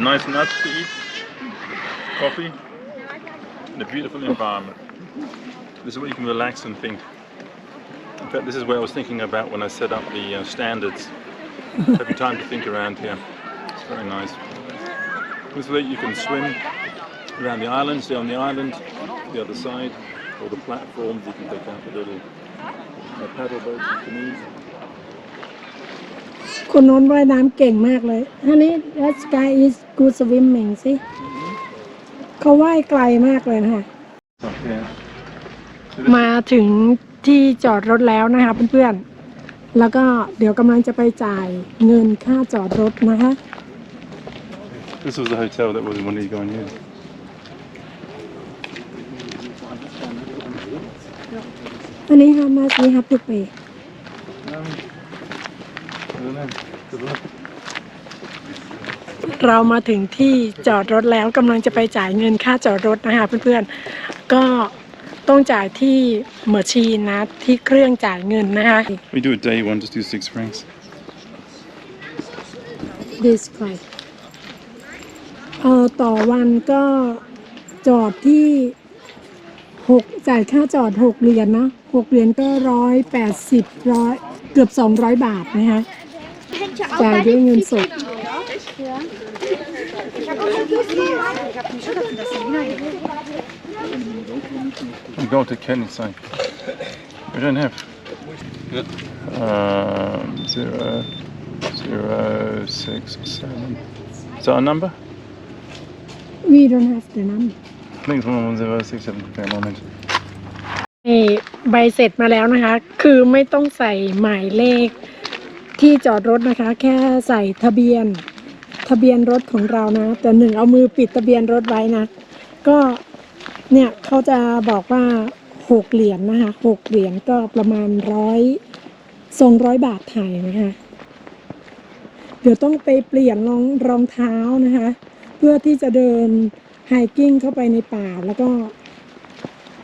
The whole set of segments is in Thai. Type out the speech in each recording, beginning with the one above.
Nice nuts to eat, coffee, and a beautiful environment. This is where you can relax and think. In fact, this is where I was thinking about when I set up the uh, standards. Having time to think around here. It's very nice. This way you can swim around the island, stay on the island, the other side, or the platforms. You can take out the little uh, paddle boats and canoes. คนโน้นว่ายน้ำเก่งมากเลยอันนี้ that guy is good swimming สิเขาว่ายไกลมากเลยนะคะ Up here. มาถึงที่จอดรถแล้วนะคะเพื่อนๆ แล้วก็เดี๋ยวกำลังจะไปจ่ายเงินค่าจอดรถนะคะ This was the hotel that we wanted to go and use. อันนี้ค่ะมาซีฮับทุกเป Um, I don't know. Good luck. เรามาถึงที่จอดรถแล้วกำลังจะไปจ่ายเงินค่าจอดรถนะคะเพื่อนๆ ก็ต้องจ่ายที่เมอร์ชีนนะที่เครื่องจ่ายเงินนะคะ We do a day one, just do six francs. this price เอ่อต่อวันก็จอดที่หกจ่ายค่าจอดหกเหรียญนะหกเหรียญก็ร้อยแปดสิบร้อยเกือบสองร้อยบาทนะคะ Hätte auch Ja, bei die den Jungen so. Tütchen, oder? Ja. Ich habe auch so gesehen. Ich habe nicht schon das We go to Kenny's side. We don't have. Um, zero, zero, six, seven. Is that our number? we don't have the number I think it's one one zero six seven. Okay, one minute. นี่ใบเสร็จมาแล้วนะคะ คือไม่ต้องใส่หมายเลข ที่จอดรถนะคะ แค่ใส่ทะเบียนทะเบียนรถของเรานะ แต่หนึ่งเอามือปิดทะเบียนรถไว้นะ ก็เนี่ยเขาจะบอกว่าหกเหรียญนะคะหกเหรียญก็ประมาณร้อยสองร้อยบาทไทยนะคะ เดี๋ยวต้องไปเปลี่ยนรองรองเท้านะคะ เพื่อที่จะเดินไฮกิ้งเข้าไปในป่าแล้วก็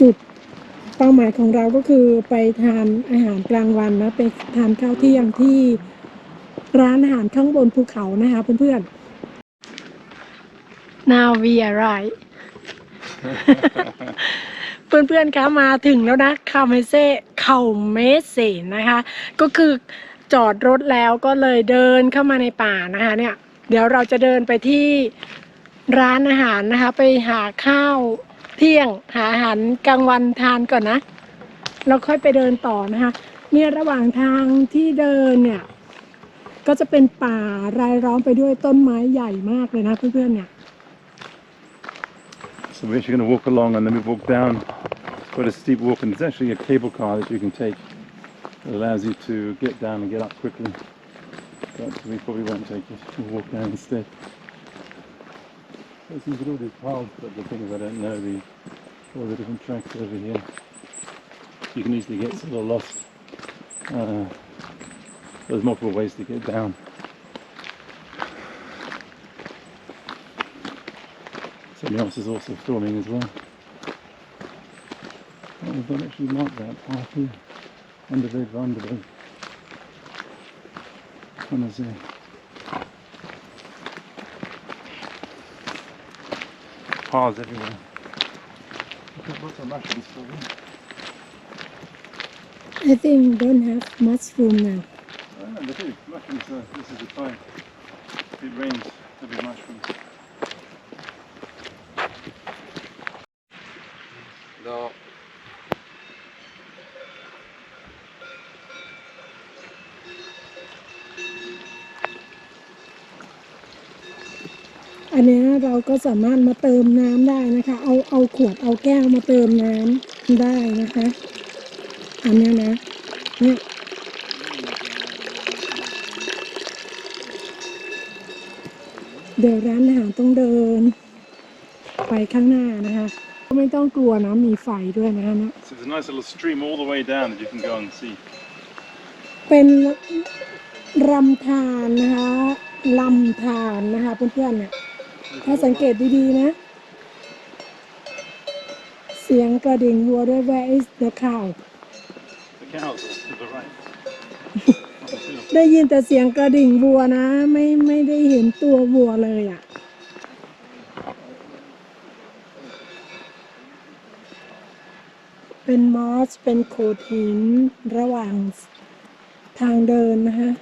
จุด เป้าหมายของเราก็คือไปทานอาหารกลางวันนะไปทานข้าวเที่ยงที่ร้านอาหารข้างบนภูเขานะคะเพื่อนๆ Now we arrive เพื่อนๆคะมาถึงแล้วนะคาเมเซ่เขาเมเซนะคะ ก็คือจอดรถแล้วก็เลยเดินเข้ามาในป่านะคะ เนี่ย เดี๋ยวเราจะเดินไปที่ร้านอาหารนะคะ ไปหาข้าว เที่ยงหาอาหารกลางวันทานก่อนนะแล้วค่อยไปเดินต่อนะคะเนี่ยระหว่างทางที่เดินเนี่ย ก็จะเป็นป่ารายล้อมไปด้วยต้นไม้ใหญ่มากเลยนะเพื่อนๆเนี่ย So we're actually going to walk along and then we walk down. Quite a steep walk, and it's actually a cable car that you can take. It allows you to get down and get up quickly. But we probably won't take it. We'll walk down instead. There's look at all these paths, but the thing is I don't know the all the different tracks over here. You can easily get sort of lost. Uh, there's multiple ways to get down. Somebody else is also filming as well. Oh, we've not actually marked that path here. Underbed, underbed. What is there? Paths everywhere. Look at lots of mushrooms for them. I think don't have mushroom now Oh, no, they do. Mushrooms, uh, this is the time. If it rains, there'll be mushrooms. อัน เนี้ยเราก็สามารถมาเติมน้ำได้นะคะ เอาเอาขวดเอาแก้วมาเติมน้ำได้นะคะอันเนี้ยนะเนี่ยเดี๋ยวร้านอาหารต้องเดิน ไปข้างหน้านะคะก็ไม่ต้องกลัวนะมีไฟด้วยนะคะเนี่ย So there's a nice little stream all the way down that you can go and see. เป็นลำธารนะคะลำธารนะคะเพื่อนๆเนี่ย ถ้าสังเกตดีๆนะ เสียงกระดิ่งวัวด้วย Where is the cow The ได้ยินแต่เสียงกระดิ่งวัวนะ ไม่ไม่ได้เห็นตัววัวเลยอะ่ะ เป็นมอสเป็นโขดหินระหว่างทางเดินนะฮะ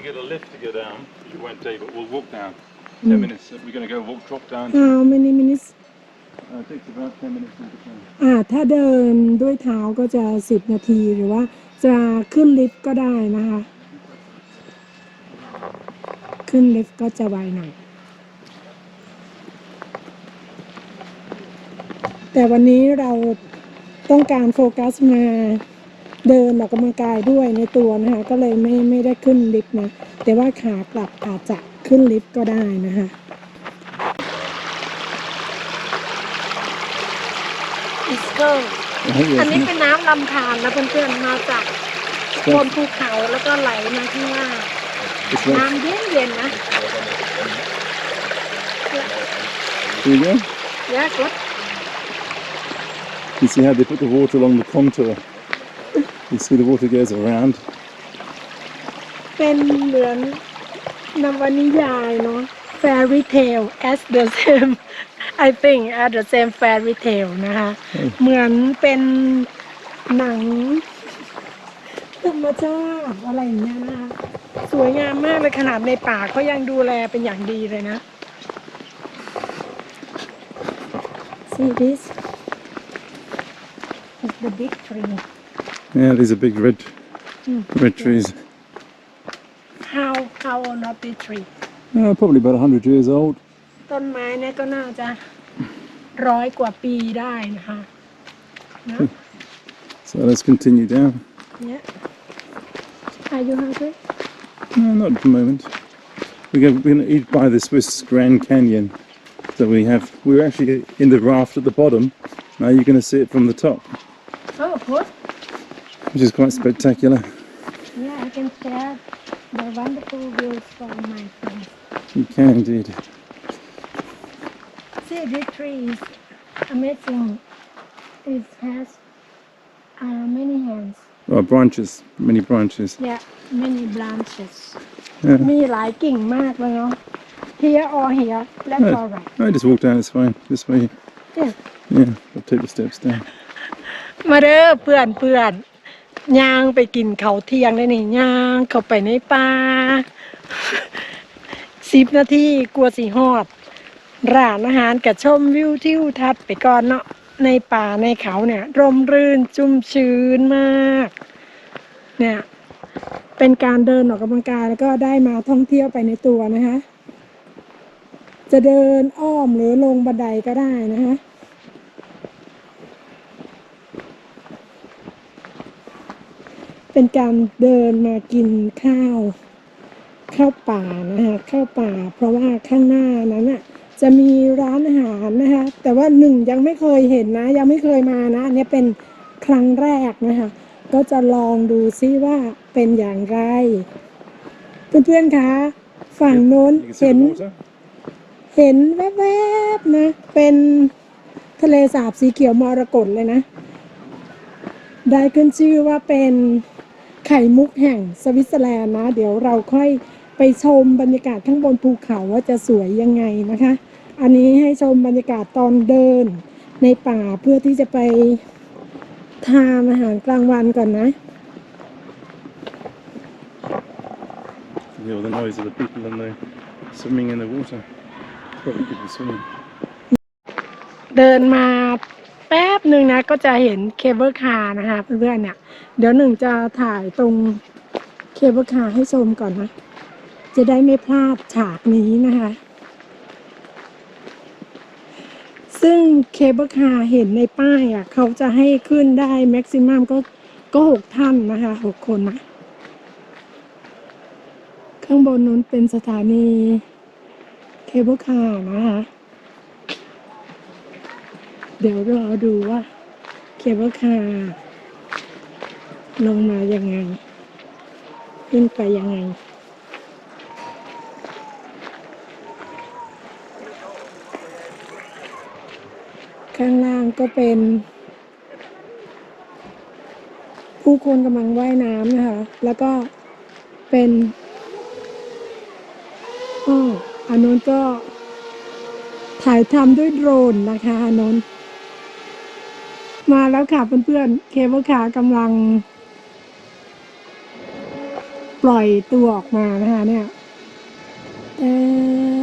can get a lift to go down. You won't take, but we'll walk down. Mm. Ten minutes. We're going to go walk, drop down. How many minutes Uh, it takes about ten minutes in between. อ่าถ้าเดินด้วยเท้าก็จะสิบนาทีหรือว่าจะขึ้นลิฟต์ก็ได้นะคะ ขึ้นลิฟต์ก็จะไวหน่อยแต่วันนี้เราต้องการโฟกัสมา เดินออกกำลังกายด้วยในตัวนะคะก็เลยไม่ไม่ได้ขึ้นลิฟต์นะแต่ว่าขากลับอาจจะขึ้นลิฟต์ก็ได้นะคะอิสเกิลอันนี้เป็นน้ำลำธารนะเพื่อนๆมาจากบนภูเขาแล้วก็ไหลมาข้างล่าง It's like, น้ำเย็นเย็นๆนะ here you go. ยากกด You see how they put the water along the contour. You see the water goes around. เป็นเหมือนนวนิยายเนาะ fairy tale as the same I think as the same fairy tale นะคะ เหมือนเป็นหนังธรรมชาติอะไรอย่างเงี้ยนะคะ สวยงามมากเลยขนาดในป่าก็ยังดูแลเป็นอย่างดีเลยนะ See this is the big tree Yeah, these are big red, Mm. red trees. how how old not this tree Uh, probably about hundred years old. ต้นไม้เนี่ยก็น่าจะร้อยกว่าปีได้นะคะนะ So let's continue down. เนี่ยอายุ hungry No, not at the moment. We're going, we're going to eat by the Swiss Grand Canyon. So we have, we're actually in the raft at the bottom. Now you're going to see it from the top, oh good which is quite spectacular. yeah I can share the wonderful views from my friends You can indeed. see this tree is amazing it has uh, many hands Oh, branches, many branches. yeah many branches Yeah. มีหลายกิ่งมากเลยเนาะ here or here that's No, alright no, just walk down. It's fine. This way. yeah Yeah, I'll take the steps down. มาเด้อเพื่อนเพื่อน ย่างไปกินเขาเที่ยงได้นี่ย่างเข้าไปในป่าสิบนาทีกลัวสีหอด ร้านอาหารกับชมวิวทิวทัศน์ไปก่อนเนาะในป่าในเขาเนี่ยร่มรื่นชุ่มชื้นมาก เนี่ย เป็นการเดินออกกำลังกายแล้วก็ได้มาท่องเที่ยวไปในตัวนะคะจะเดินอ้อมหรือลงบันไดก็ได้นะคะ เป็นการเดินมากินข้าวข้าวป่านะคะข้าวป่า เพราะว่าข้างหน้านั้นน่ะจะมีร้านอาหารนะคะ แต่ว่าหนึ่งยังไม่เคยเห็นนะ ยังไม่เคยมานะอันนี้เป็นครั้งแรกนะคะ ก็จะลองดูซิว่าเป็นอย่างไร เพื่อนๆคะฝั่งโน้น You can see เห็น the water. เห็นแวบๆนะ เป็นทะเลสาบสีเขียวมรกตเลยนะ ได้ขึ้นชื่อว่าเป็น ไข่มุกแห่งสวิตเซอร์แลนด์นะ เดี๋ยวเราค่อยไปชมบรรยากาศข้างบนภูเขาว่าจะสวยยังไงนะคะ อันนี้ให้ชมบรรยากาศตอนเดินในป่าเพื่อที่จะไปทานอาหารกลางวันก่อนนะ You hear all the noise of the people and the swimming in the water. Probably people swimming. เดินมา แป๊บหนึ่งนะก็จะเห็นเคเบิลคาร์นะคะเพื่อนๆเนี่ยเดี๋ยวหนึ่งจะถ่ายตรงเคเบิลคาร์ให้ชมก่อนนะ จะได้ไม่พลาดฉากนี้นะคะ ซึ่งเคเบิลคาร์เห็นในป้ายอะเขาจะให้ขึ้นได้แม็กซิมัมก็ก็หกท่านนะคะหกคนนะข้างบนนู้นเป็นสถานีเคเบิลคาร์นะคะ เดี๋ยวรอดูว่าเคเบิลคาร์ลงมายังไง ขึ้นไปยังไง ข้างล่างก็เป็น ผู้คนกำลังว่ายน้ำนะคะ แล้วก็เป็นอ้ออันนู้นก็ถ่ายทำด้วยโดรนนะคะนนท์ มาแล้วค่ะเพื่อนๆ เคเบิลคาร์กำลัง ปล่อยตัวออกมานะคะเนี่ยเออ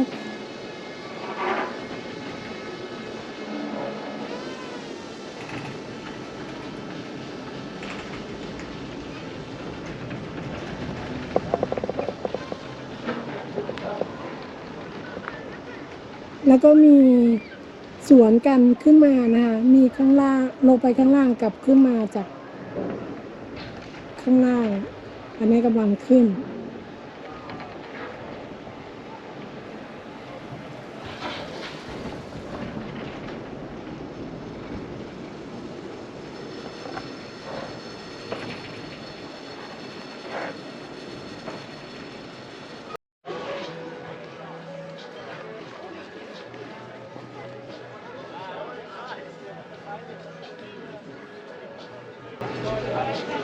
แล้วก็มี สวนกันขึ้นมานะคะ มีข้างล่างลงไปข้างล่างกับขึ้นมาจากข้างล่าง อันนี้กำลังขึ้น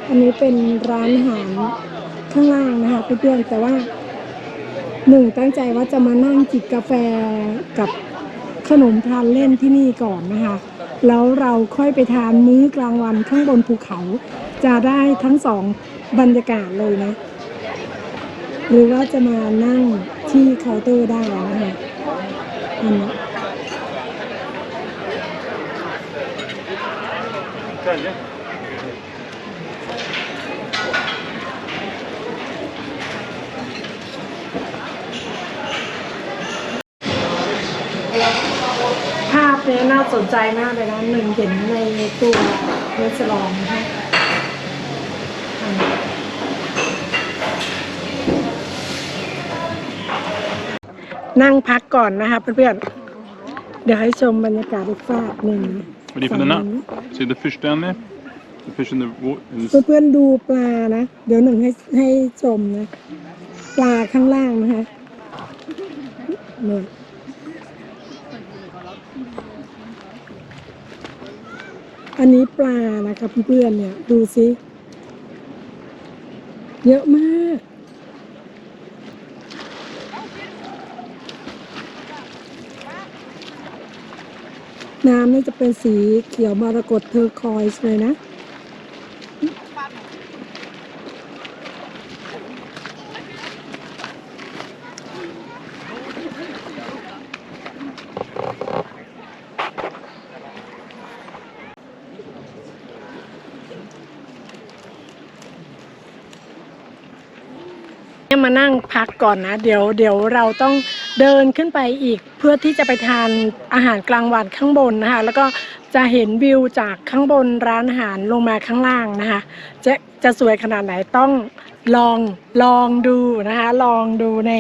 อันนี้เป็นร้านอาหารข้างล่างนะคะเพื่อนๆแต่ว่าหนึ่งตั้งใจว่าจะมานั่งจิบกาแฟกับขนมทานเล่นที่นี่ก่อนนะคะ แล้วเราค่อยไปทานมื้อกลางวันข้างบนภูเขา จะได้ทั้งสองบรรยากาศเลยนะ หรือว่าจะมานั่งที่เคาน์เตอร์ได้นะคะอันนี้ yeah? ภาพเนี้ยน่า สนใจมากเลยนะหนึ่งเห็นในตัวเรสลองนะคะอันนี้นั่งพักก่อนนะคะเพื่อนๆ เดี๋ยวให้ชมบรรยากาศอีกฝากหนึ่ง Ready for the nut? See the fish down there? The fish in the water. In the... เพื่อนๆดูปลานะ เดี๋ยวหนึ่งให้ให้ชมนะ ปลาข้างล่างนะคะนี่ อันนี้ปลานะคะเพื่อนๆเนี่ยดูสิ เยอะมาก น้ำนี่จะเป็นสีเขียวมรกตเทอร์คอยส์เลยนะ นั่งพักก่อนนะ เดี๋ยวเดี๋ยวเราต้องเดินขึ้นไปอีกเพื่อที่จะไปทานอาหารกลางวันข้างบนนะคะ แล้วก็จะเห็นวิวจากข้างบนร้านอาหารลงมาข้างล่างนะคะ จะจะสวยขนาดไหนต้องลองลองดูนะคะ ลองดูใน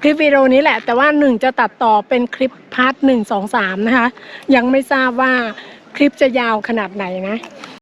คลิปวิดีโอนี้แหละ แต่ว่าหนึ่งจะตัดต่อเป็นคลิปพาร์ทหนึ่งสองสามนะคะ ยังไม่ทราบว่าคลิปจะยาวขนาดไหนนะ